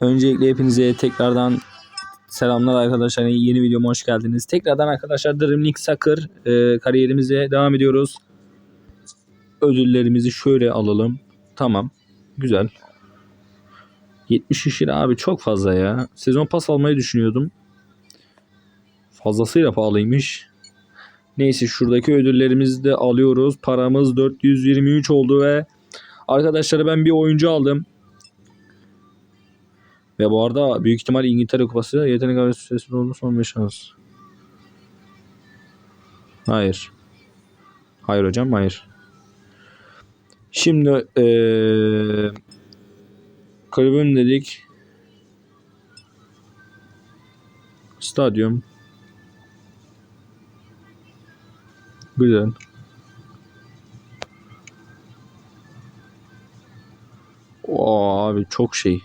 Öncelikle hepinize tekrardan selamlar arkadaşlar. Yeni videoma hoş geldiniz. Tekrardan arkadaşlar Dream League e, kariyerimize devam ediyoruz. Ödüllerimizi şöyle alalım. Tamam. Güzel. 70 lira abi çok fazla ya. Sezon pas almayı düşünüyordum. Fazlasıyla pahalıymış. Neyse şuradaki ödüllerimizi de alıyoruz. Paramız 423 oldu ve arkadaşlar ben bir oyuncu aldım. Ve bu arada büyük ihtimal İngiltere Kupası yetenek avcısı süresi oldu son 5 şans. Hayır. Hayır hocam hayır. Şimdi eee kulübün dedik. Stadyum. Güzel. Oo abi çok şey.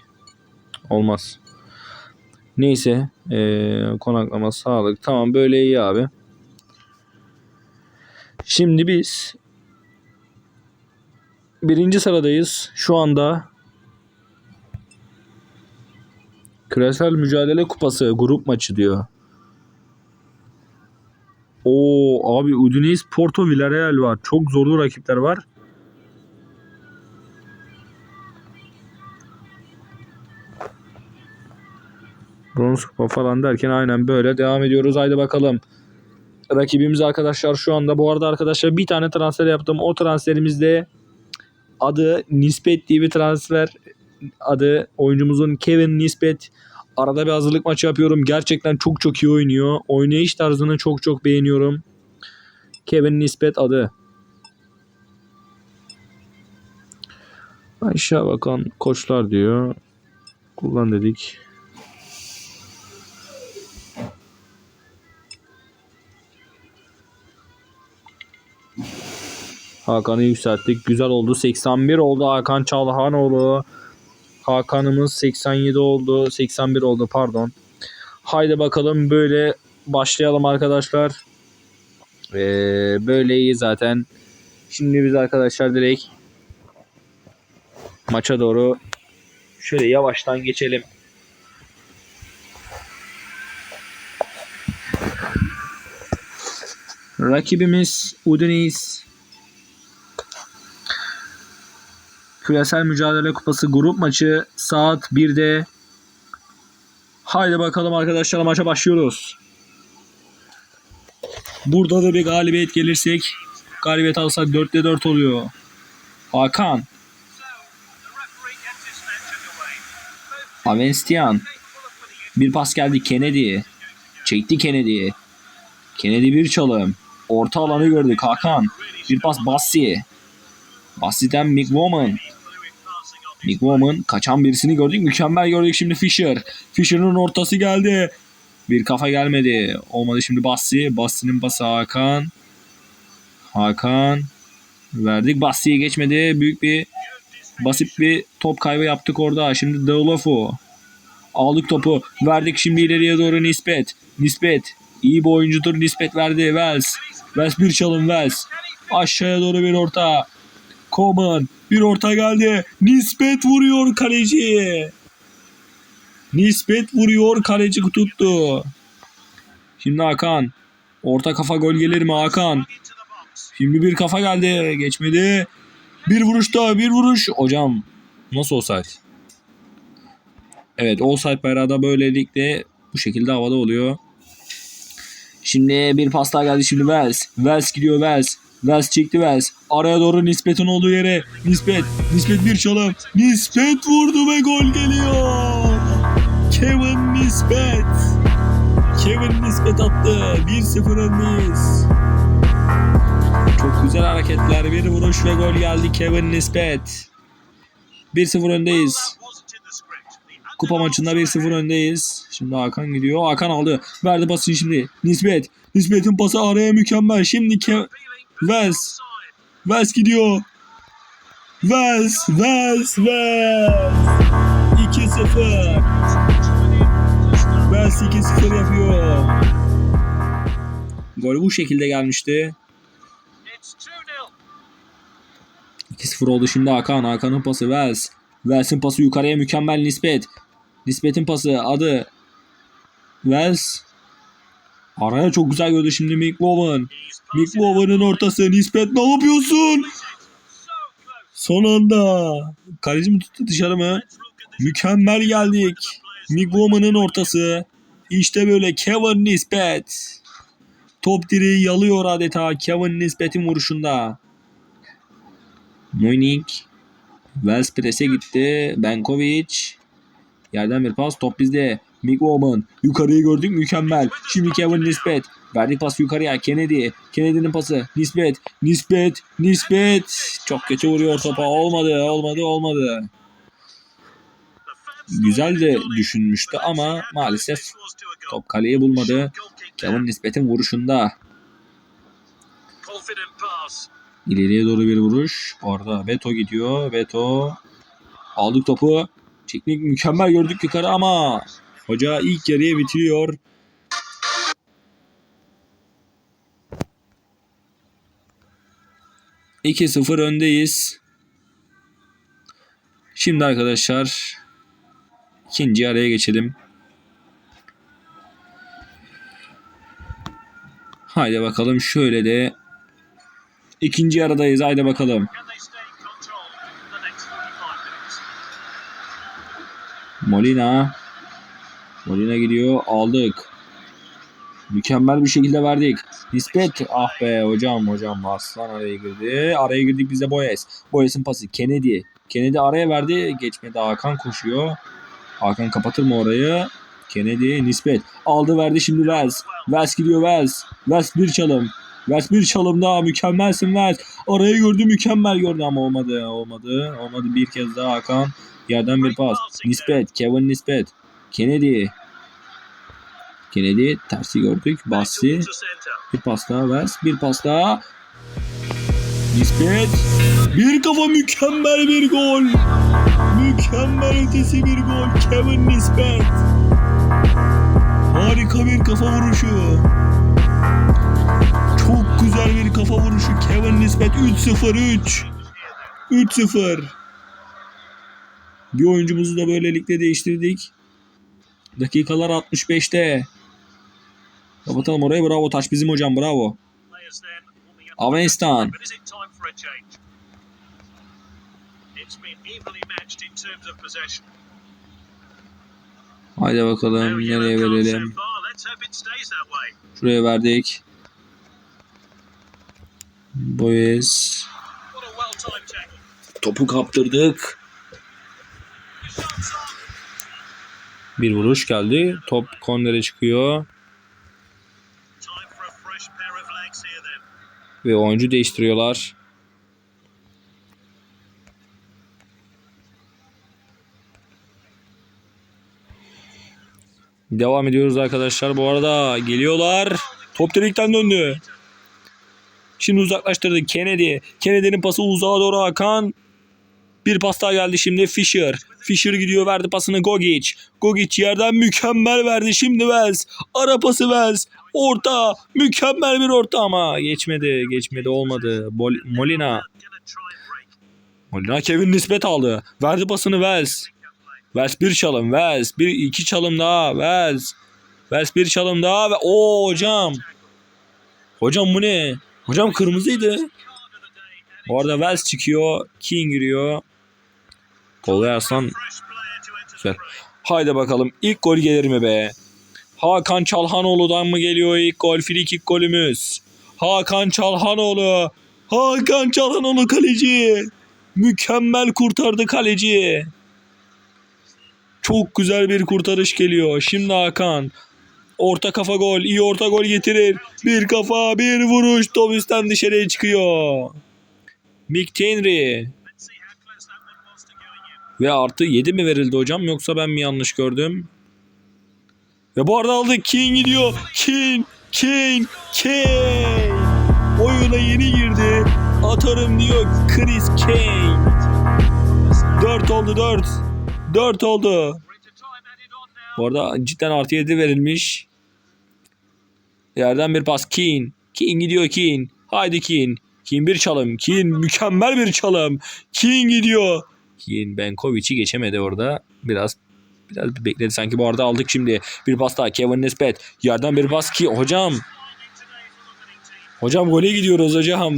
Olmaz. Neyse. Ee, konaklama, sağlık. Tamam böyle iyi abi. Şimdi biz birinci sıradayız. Şu anda Küresel Mücadele Kupası grup maçı diyor. Oo abi Udinese Porto Villarreal var. Çok zorlu rakipler var. Bronz kupa falan derken aynen böyle devam ediyoruz. Haydi bakalım. Rakibimiz arkadaşlar şu anda bu arada arkadaşlar bir tane transfer yaptım. O transferimizde adı Nispet diye bir transfer. Adı oyuncumuzun Kevin Nispet. Arada bir hazırlık maçı yapıyorum. Gerçekten çok çok iyi oynuyor. Oynayış tarzını çok çok beğeniyorum. Kevin Nispet adı. Aşağı bakan koçlar diyor. Kullan dedik. Hakan'ı yükselttik. Güzel oldu. 81 oldu Hakan Çalhanoğlu. Hakan'ımız 87 oldu. 81 oldu pardon. Haydi bakalım böyle başlayalım arkadaşlar. Ee, böyle iyi zaten. Şimdi biz arkadaşlar direkt maça doğru şöyle yavaştan geçelim. Rakibimiz Udinese Küresel Mücadele Kupası grup maçı saat 1'de. Haydi bakalım arkadaşlar maça başlıyoruz. Burada da bir galibiyet gelirsek galibiyet alsak 4'te 4 oluyor. Hakan. Avenstian. Bir pas geldi Kennedy. Çekti Kennedy. Kennedy bir çalım. Orta alanı gördük Hakan. Bir pas Bassi. Bassi'den Mick Woman. Nick Woman kaçan birisini gördük. Mükemmel gördük şimdi Fisher. Fisher'ın ortası geldi. Bir kafa gelmedi. Olmadı şimdi Bassi. Bassi'nin pası Hakan. Hakan. Verdik. Bassi'ye geçmedi. Büyük bir basit bir top kaybı yaptık orada. Şimdi Deulofo. Aldık topu. Verdik şimdi ileriye doğru Nispet. Nispet. İyi bir oyuncudur. Nispet verdi. Wells. Wells bir çalım Wells. Aşağıya doğru bir orta. Coman bir orta geldi. Nispet vuruyor kaleci. Nispet vuruyor kaleci tuttu. Şimdi Hakan. Orta kafa gol gelir mi Hakan? Şimdi bir kafa geldi. Geçmedi. Bir vuruş daha bir vuruş. Hocam nasıl offside? Evet offside bayrağı da böylelikle bu şekilde havada oluyor. Şimdi bir pas daha geldi şimdi Wells. Wells gidiyor Wells. Wells çekti Wells. Araya doğru Nispet'in olduğu yere. Nispet. Nispet bir çalım. Nispet vurdu ve gol geliyor. Kevin Nispet. Kevin Nispet attı. 1-0 öndeyiz. Çok güzel hareketler. Bir vuruş ve gol geldi Kevin Nispet. 1-0 öndeyiz. Kupa maçında 1-0 öndeyiz. Şimdi Hakan gidiyor. Hakan aldı. Verdi basın şimdi. Nispet. Nispet'in pası araya mükemmel. Şimdi Ke Vels. Vels gidiyor. Vels. Vels. Vels. 2-0. Vels 2-0 yapıyor. Gol bu şekilde gelmişti. 2-0 oldu şimdi Hakan. Hakan'ın pası Vels. Vels'in pası yukarıya mükemmel nispet. Nispet'in pası adı Wells. Araya çok güzel gördü şimdi McLovan. McLovan'ın ortası. Nispet ne yapıyorsun? Son anda. Kaleci mi tuttu dışarı mı? Mükemmel geldik. McLovan'ın ortası. İşte böyle Kevin Nispet. Top direği yalıyor adeta Kevin Nispet'in vuruşunda. Moynik. Wells prese gitti. Benkovic. Yerden bir pas. Top bizde. Mick Woman. Yukarıyı gördük. Mükemmel. Şimdi Kevin Nispet. Verdik pas yukarıya. Kennedy. Kennedy'nin pası. Nispet. Nispet. Nispet. Çok kötü vuruyor topa. Olmadı. Olmadı. Olmadı. Güzel de düşünmüştü ama maalesef top kaleyi bulmadı. Kevin Nispet'in vuruşunda. İleriye doğru bir vuruş. Orada Veto gidiyor. Veto. Aldık topu. Teknik mükemmel gördük yukarı ama hoca ilk yarıya bitiriyor. İki sıfır öndeyiz. Şimdi arkadaşlar ikinci araya geçelim. Haydi bakalım şöyle de ikinci aradayız. Haydi bakalım. Molina. Molina gidiyor. Aldık. Mükemmel bir şekilde verdik. Nispet. Ah be hocam hocam. Aslan araya girdi. Araya girdik biz de Boyes. Boyes'in pası. Kennedy. Kennedy araya verdi. Geçmedi. Hakan koşuyor. Hakan kapatır mı orayı? Kennedy. Nispet. Aldı verdi şimdi Vels. Vels gidiyor Vels. Vels bir çalım. Vels bir çalım daha. Mükemmelsin Vels. Arayı gördü mükemmel gördü ama olmadı. Olmadı. Olmadı. Bir kez daha Hakan. Yerden bir pas. Nispet. Kevin Nispet. Kennedy. Kennedy tersi gördük. Bassi. Bir pas daha Vels. Bir pas daha. Nispet. Bir kafa mükemmel bir gol. Mükemmel ötesi bir gol. Kevin Nispet. Harika bir kafa vuruşu. Çok güzel bir kafa vuruşu. Kevin Nispet 3-0-3. 3-0. Bir oyuncumuzu da böylelikle değiştirdik. Dakikalar 65'te. Kapatalım orayı. Bravo taş bizim hocam. Bravo. Avestan. Haydi bakalım nereye verelim. Şuraya verdik. Boyes. Topu kaptırdık. Bir vuruş geldi. Top kornere çıkıyor. Ve oyuncu değiştiriyorlar. Devam ediyoruz arkadaşlar. Bu arada geliyorlar. Top direkten döndü. Şimdi uzaklaştırdı Kennedy. Kennedy'nin pası uzağa doğru Hakan. Bir pas daha geldi şimdi Fischer. Fischer gidiyor verdi pasını Gogic. Gogic yerden mükemmel verdi şimdi Vels. Ara pası Vels. Orta. Mükemmel bir orta ama geçmedi. Geçmedi olmadı. Bol- Molina. Molina Kevin nispet aldı. Verdi pasını Vels. Vels bir çalım. Vels. Bir iki çalım daha. Vels. Vels bir çalım daha ve o hocam. Hocam bu ne? Hocam kırmızıydı. Bu arada Vels çıkıyor. King giriyor. Tolga Arslan. Güzel. Haydi bakalım. İlk gol gelir mi be? Hakan Çalhanoğlu'dan mı geliyor ilk gol? Frikik golümüz. Hakan Çalhanoğlu. Hakan Çalhanoğlu kaleci. Mükemmel kurtardı kaleci. Çok güzel bir kurtarış geliyor. Şimdi Hakan. Orta kafa gol. iyi orta gol getirir. Bir kafa bir vuruş. Top üstten dışarıya çıkıyor. Mick Henry. Ve artı 7 mi verildi hocam yoksa ben mi yanlış gördüm? Ve bu arada aldık. King gidiyor. King. King. King. Oyuna yeni girdi. Atarım diyor Chris Kane. 4 oldu 4. 4 oldu. Bu arada cidden artı 7 verilmiş. Yerden bir pas. Keane. Keane gidiyor Keane. Haydi Keane. Keane bir çalım. Keane mükemmel bir çalım. Keane gidiyor. Benkovic'i geçemedi orada. Biraz Biraz bir bekledi sanki bu arada aldık şimdi. Bir pas daha Kevin Nisbet. Yerden bir pas ki hocam. Hocam gole gidiyoruz hocam.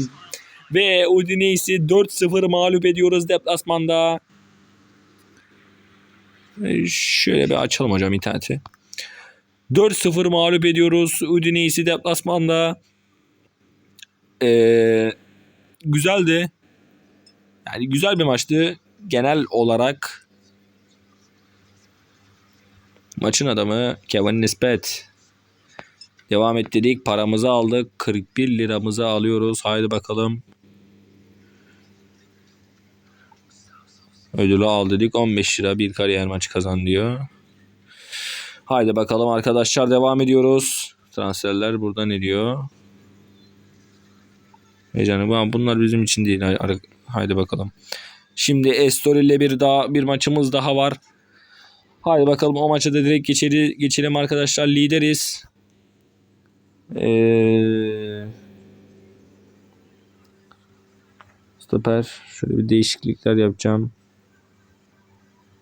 Ve Udinese'i 4-0 mağlup ediyoruz deplasmanda. Şöyle bir açalım hocam interneti. 4-0 mağlup ediyoruz Udinese'i deplasmanda. Ee, güzeldi. Yani güzel bir maçtı. Genel olarak maçın adamı Kevin Nisbet. Devam et dedik. Paramızı aldık. 41 liramızı alıyoruz. Haydi bakalım. Ödülü al dedik. 15 lira bir kariyer maçı kazan diyor. Haydi bakalım arkadaşlar devam ediyoruz. Transferler burada ne diyor? Bu- bunlar bizim için değil. Haydi bakalım. Şimdi Estor ile bir daha bir maçımız daha var. Haydi bakalım o maça da direkt geçeri, geçelim arkadaşlar. Lideriz. Ee, stoper. Şöyle bir değişiklikler yapacağım.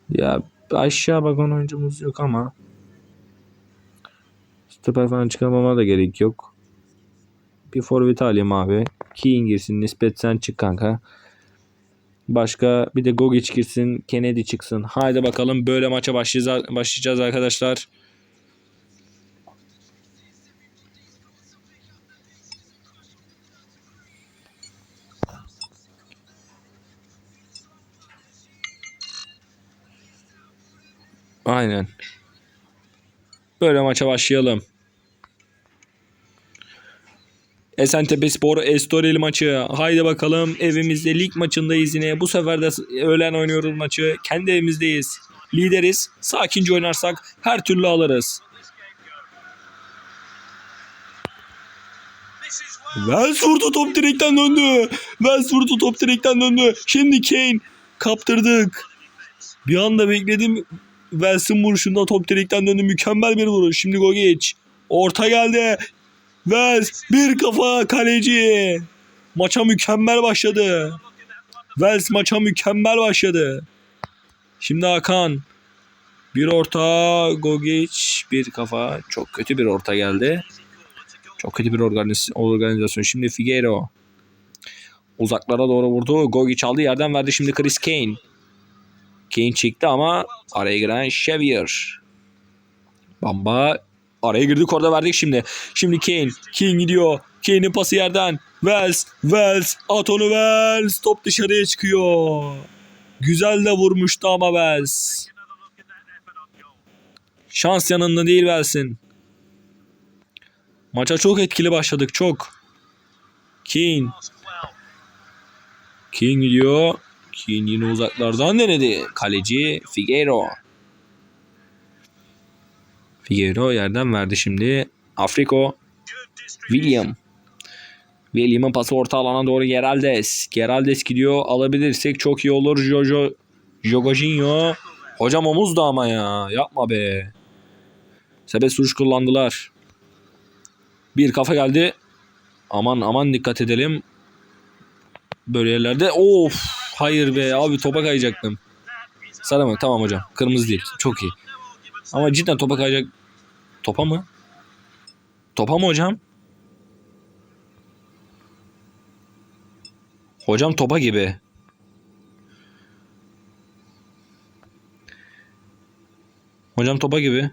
Ya aşağı bakan oyuncumuz yok ama. Stoper falan çıkarmama da gerek yok. Bir forvet alayım abi. Keane girsin. Nispet sen çık kanka. Başka bir de Gogic girsin. Kennedy çıksın. Haydi bakalım böyle maça başlayacağız, başlayacağız arkadaşlar. Aynen. Böyle maça başlayalım. Esentepe Spor Estoril maçı. Haydi bakalım evimizde lig maçındayız yine. Bu sefer de öğlen oynuyoruz maçı. Kendi evimizdeyiz. Lideriz. Sakince oynarsak her türlü alırız. Vels vurdu top direkten döndü. Vels vurdu top direkten döndü. Şimdi Kane kaptırdık. Bir anda bekledim. Vels'in vuruşunda top direkten döndü. Mükemmel bir vuruş. Şimdi Gogic. Orta geldi. Vels bir kafa kaleci. Maça mükemmel başladı. Vels maça mükemmel başladı. Şimdi Hakan. Bir orta Gogic bir kafa. Çok kötü bir orta geldi. Çok kötü bir organiz- organizasyon. Şimdi Figueiro. Uzaklara doğru vurdu. Gogic aldı yerden verdi şimdi Chris Kane. Kane çekti ama araya giren Xavier. Bamba araya girdik orada verdik şimdi. Şimdi Kane. Kane gidiyor. Kane'in pası yerden. Wells. Wells. At onu Wells. Top dışarıya çıkıyor. Güzel de vurmuştu ama Wells. Şans yanında değil Wells'in. Maça çok etkili başladık. Çok. Kane. Kane gidiyor. Kane yine uzaklardan denedi. Kaleci Figueiro. Figueiro yerden verdi şimdi. Afriko. William. William'ın pası orta alana doğru Geraldes. Geraldes gidiyor. Alabilirsek çok iyi olur. Jojo. Jogojinho. Hocam omuz da ama ya. Yapma be. Sebep vuruş kullandılar. Bir kafa geldi. Aman aman dikkat edelim. Böyle yerlerde. Of. Hayır be abi topa kayacaktım. Sarı mı? Tamam hocam. Kırmızı değil. Çok iyi. Ama cidden topa kayacak. Topa mı? Topa mı hocam? Hocam topa gibi. Hocam topa gibi.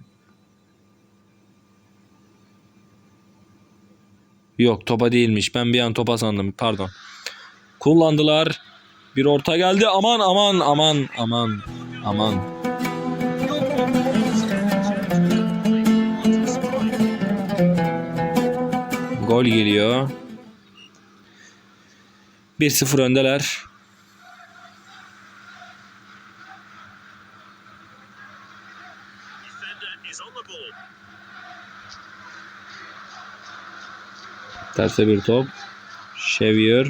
Yok topa değilmiş. Ben bir an topa sandım. Pardon. Kullandılar. Bir orta geldi. Aman aman aman aman aman. Gol geliyor. 1-0 öndeler. Terse bir top. Xavier.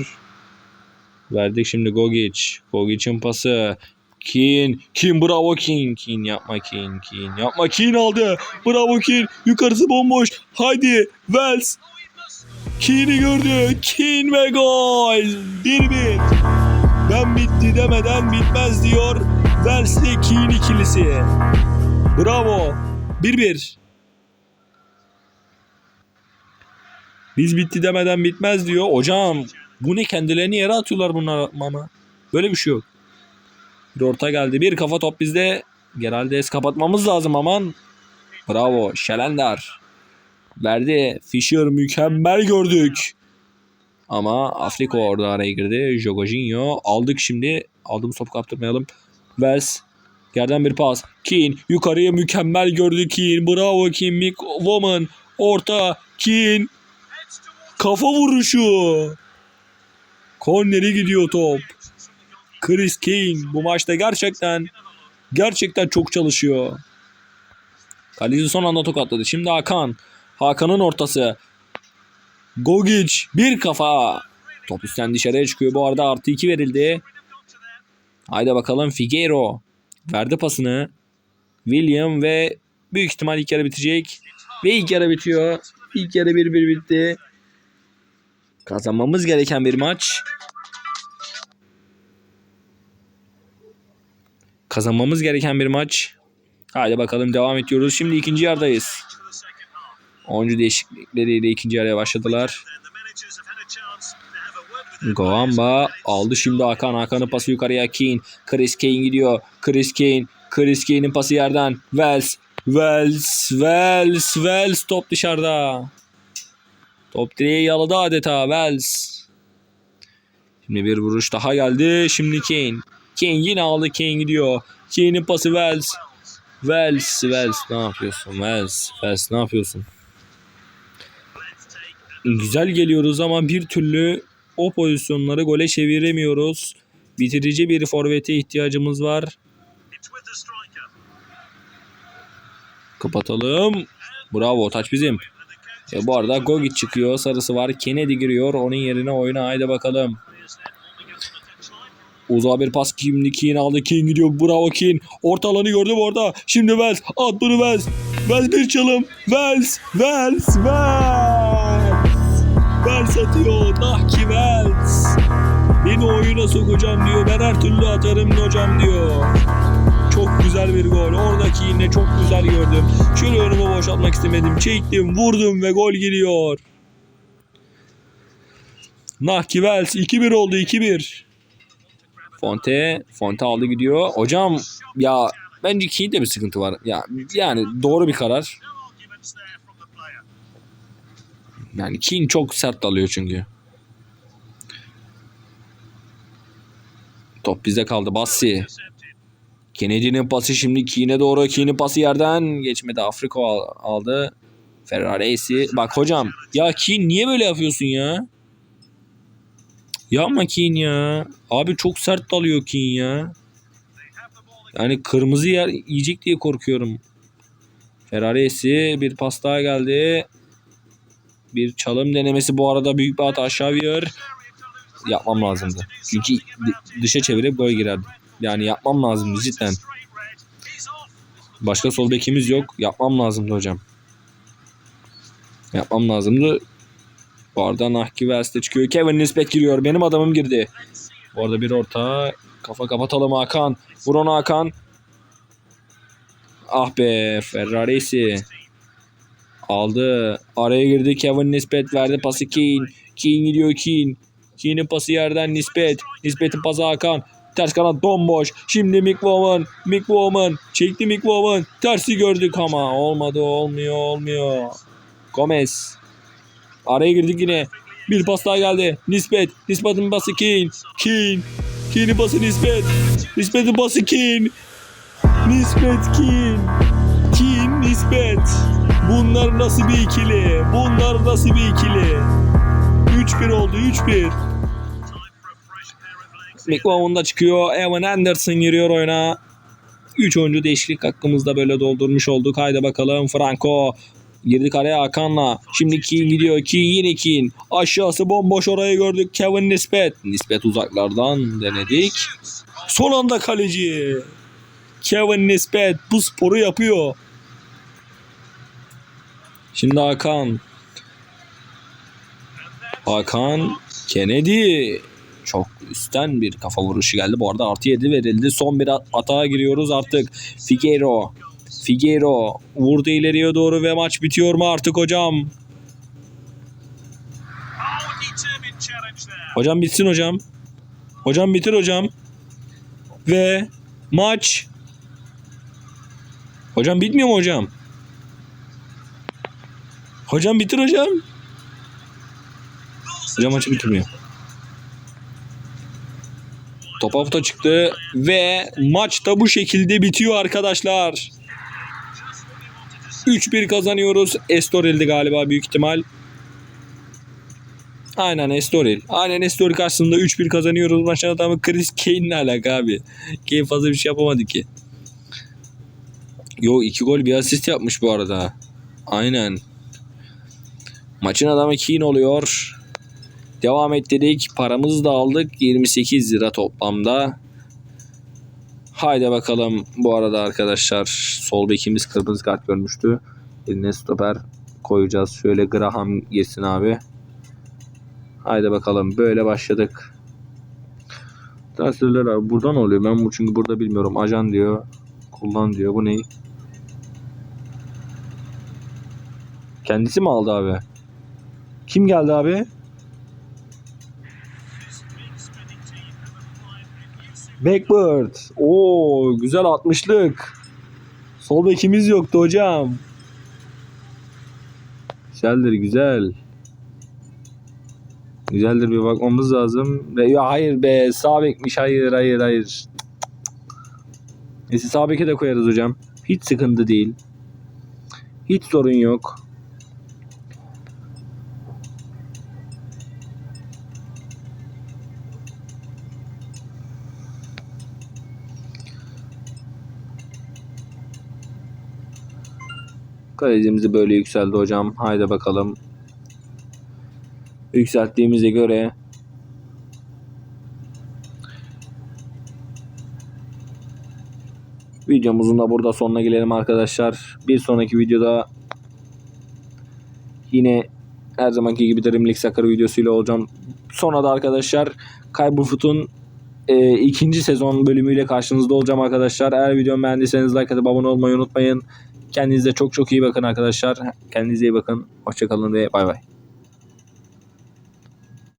Verdik şimdi Gogic. Gogic'in pası. Keane. Keane bravo Keane. Keane yapma Keane. Keane yapma. Keane aldı. Bravo Keane. Yukarısı bomboş. Haydi. Wells. Keane'i gördü. Keane ve gol. 1-1. Ben bitti demeden bitmez diyor. İle Keane ikilisi. Bravo. 1-1. Biz bitti demeden bitmez diyor. Hocam bu ne kendilerini yere atıyorlar bunlar ama. Böyle bir şey yok. Bir orta geldi. Bir kafa top bizde. Genelde es kapatmamız lazım aman. Bravo. Şelender. Verdi. Fischer mükemmel gördük. Ama Afrika orada araya girdi. Jorginho aldık şimdi. Aldığımız topu kaptırmayalım. Vels. Yerden bir pas. Keane yukarıya mükemmel gördü Keane. Bravo Keane. Mick Woman. Orta. Keane. Kafa vuruşu. Korneri gidiyor top. Chris Keane bu maçta gerçekten gerçekten çok çalışıyor. Kaleci son anda tokatladı. Şimdi Hakan. Hakan'ın ortası. Gogic bir kafa. Top üstten dışarıya çıkıyor. Bu arada artı 2 verildi. Haydi bakalım Figueiro. Verdi pasını. William ve büyük ihtimal ilk yarı bitecek. Ve ilk yarı bitiyor. İlk yarı 1-1 bitti. Kazanmamız gereken bir maç. Kazanmamız gereken bir maç. Haydi bakalım devam ediyoruz. Şimdi ikinci yardayız. Oyuncu değişiklikleriyle ikinci yarıya başladılar. Goamba aldı şimdi Hakan. Hakan'ın pası yukarıya Keane. Chris Kane gidiyor. Chris Kane. Chris Kane'in pası yerden. Wells. Wells. Wells. Wells top dışarıda. Top direği yaladı adeta Wells. Şimdi bir vuruş daha geldi. Şimdi Kane. Kane yine aldı. Kane gidiyor. Kane'in pası Wells. Wells. Wells ne yapıyorsun? Wells. Wells ne yapıyorsun? Güzel geliyoruz ama bir türlü o pozisyonları gole çeviremiyoruz. Bitirici bir forvete ihtiyacımız var. Kapatalım. Bravo taç bizim. E bu arada Gogic çıkıyor. Sarısı var. Kennedy giriyor. Onun yerine oyuna haydi bakalım. Uzağa bir pas kimdi? Keane aldı. Keane gidiyor. Bravo Keane. Orta alanı gördü bu. Şimdi Wells. At bunu Wells. Wells bir çalım. Wells. Wells. Wells. Wells atıyor. Nahki Wells. Beni oyuna sokacağım diyor. Ben her türlü atarım hocam diyor. Çok güzel bir gol. Oradaki yine çok güzel gördüm. Şöyle önümü boşaltmak istemedim. Çektim, vurdum ve gol geliyor. Nahki Wells 2-1 oldu 2-1. Fonte, Fonte aldı gidiyor. Hocam ya bence Keane'de bir sıkıntı var. Ya yani doğru bir karar. Yani Keane çok sert dalıyor çünkü. Top bize kaldı. Bassi. Kennedy'nin pası şimdi Keane'e doğru. Keane'in pası yerden geçmedi. Afrika al- aldı. Ferrari'si. Bak hocam. Ya Keane niye böyle yapıyorsun ya? Yapma Keane ya. Abi çok sert dalıyor Keane ya. Yani kırmızı yer yiyecek diye korkuyorum. Ferrari'si bir pas daha geldi. Bir çalım denemesi bu arada büyük bir hata Xavier. Yapmam lazımdı. Çünkü dışa çevirip gol girerdi. Yani yapmam lazımdı cidden. Başka sol bekimiz yok. Yapmam lazımdı hocam. Yapmam lazımdı. Bu arada Nahki Wells'te çıkıyor. Kevin Nisbet giriyor. Benim adamım girdi. Bu arada bir orta. Kafa kapatalım Hakan. Vur onu Hakan. Ah be Ferrari'si. Aldı. Araya girdi. Kevin Nisbet verdi pası Keane. Keane gidiyor Keane. Keane'in pası yerden Nisbet. Nisbet'in pası Hakan. Ters kanat bomboş. Şimdi Mick Woman. Çekti Mick. Tersi gördük ama. Olmadı olmuyor olmuyor. Gomez. Araya girdik yine. Bir pas daha geldi. Nisbet. Nisbet'in pası Keane. Keane. Keane'in pası Nisbet. Nisbet'in pası Keane. Nisbet Keane. Keane Nisbet. Bunlar nasıl bir ikili? Bunlar nasıl bir ikili? 3-1 oldu 3-1. McMahon da çıkıyor. Evan Anderson giriyor oyuna. 3 oyuncu değişiklik hakkımızda böyle doldurmuş olduk. Haydi bakalım Franco. Girdik araya Hakan'la. Şimdi Keane gidiyor. Keane yine Keane. Aşağısı bomboş orayı gördük. Kevin Nispet. Nispet uzaklardan denedik. Son anda kaleci. Kevin Nispet bu sporu yapıyor. Şimdi Hakan. Hakan Kennedy. Çok üstten bir kafa vuruşu geldi. Bu arada artı 7 verildi. Son bir atağa giriyoruz artık. Figueiro. Figueiro vurdu ileriye doğru ve maç bitiyor mu artık hocam? Hocam bitsin hocam. Hocam bitir hocam. Ve maç. Hocam bitmiyor mu hocam? Hocam bitir hocam. Hocam maçı bitirmiyor. Top avuta çıktı ve maç da bu şekilde bitiyor arkadaşlar. 3-1 kazanıyoruz. Estoril'di galiba büyük ihtimal. Aynen Estoril. Aynen Estoril karşısında 3-1 kazanıyoruz. Maçın adamı Chris Kane'le alaka abi. Kane fazla bir şey yapamadı ki. Yo 2 gol bir asist yapmış bu arada. Aynen. Maçın adamı Kane oluyor. Devam ettirdik. Paramızı da aldık. 28 lira toplamda. Haydi bakalım. Bu arada arkadaşlar sol bekimiz kırmızı kart görmüştü. Eline stoper koyacağız. Şöyle Graham girsin abi. Haydi bakalım. Böyle başladık. Transferler abi buradan oluyor. Ben bu çünkü burada bilmiyorum. Ajan diyor. Kullan diyor. Bu ne? Kendisi mi aldı abi? Kim geldi abi? Backbird. Oo güzel 60'lık. Sol bekimiz yoktu hocam. Güzeldir güzel. Güzeldir bir bakmamız lazım. Ya hayır be sağ bekmiş hayır hayır hayır. Neyse sağ beke de koyarız hocam. Hiç sıkıntı değil. Hiç sorun yok. Kalecimiz de böyle yükseldi hocam. Haydi bakalım. Yükselttiğimize göre videomuzun da burada sonuna gelelim arkadaşlar. Bir sonraki videoda yine her zamanki gibi Dream League videosuyla olacağım. Sonra da arkadaşlar Kaybolfut'un e, ikinci sezon bölümüyle karşınızda olacağım arkadaşlar. Eğer videomu beğendiyseniz like atıp abone olmayı unutmayın. Kendinize çok çok iyi bakın arkadaşlar. Kendinize iyi bakın. Hoşçakalın ve bay bay.